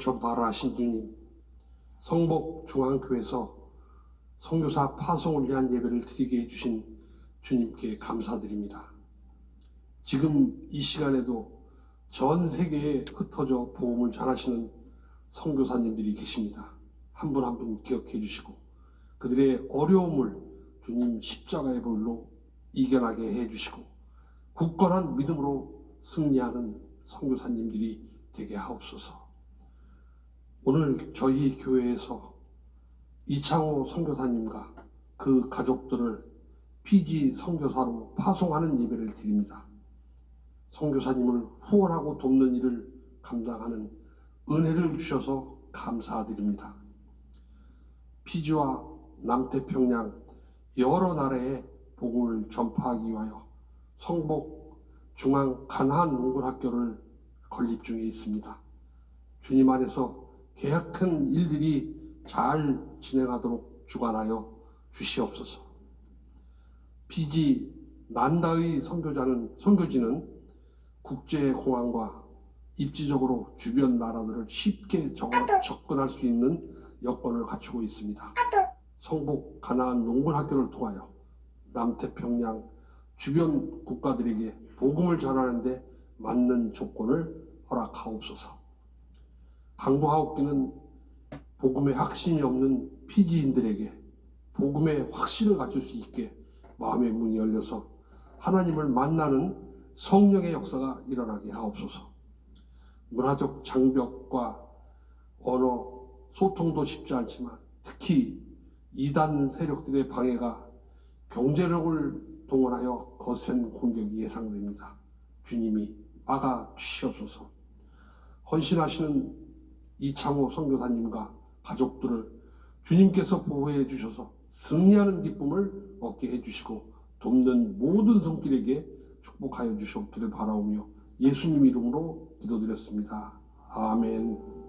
전파를 하신 주님, 성복 중앙교회에서 성교사 파송을 위한 예배를 드리게 해주신 주님께 감사드립니다. 지금 이 시간에도 전 세계에 흩어져 복음을 전하시는 성교사님들이 계십니다. 한 분 한 분 기억해 주시고 그들의 어려움을 주님 십자가의 볼로 이겨나게 해 주시고 굳건한 믿음으로 승리하는 성교사님들이 되게 하옵소서. 오늘 저희 교회에서 이창호 선교사님과 그 가족들을 피지 선교사로 파송하는 예배를 드립니다. 선교사님을 후원하고 돕는 일을 감당하는 은혜를 주셔서 감사드립니다. 피지와 남태평양 여러 나라에 복음을 전파하기 위하여 성복 중앙 가나안 농군학교를 건립 중에 있습니다. 주님 안에서 계획한 일들이 잘 진행하도록 주관하여 주시옵소서. 피지 난다의 선교자는 선교지는 국제 공항과 입지적으로 주변 나라들을 쉽게 적- 접근할 수 있는 여건을 갖추고 있습니다. 성북 가나안 농군학교를 통하여 남태평양 주변 국가들에게 복음을 전하는데 맞는 조건을 허락하옵소서. 강구하옵기는 복음의 확신이 없는 피지인들에게 복음의 확신을 갖출 수 있게 마음의 문이 열려서 하나님을 만나는 성령의 역사가 일어나게 하옵소서. 문화적 장벽과 언어 소통도 쉽지 않지만 특히 이단 세력들의 방해가 경제력을 동원하여 거센 공격이 예상됩니다. 주님이 막아 주시옵소서. 헌신하시는 이창호 선교사님과 가족들을 주님께서 보호해 주셔서 승리하는 기쁨을 얻게 해 주시고 돕는 모든 손길에게 축복하여 주셨기를 바라오며 예수님 이름으로 기도드렸습니다. 아멘.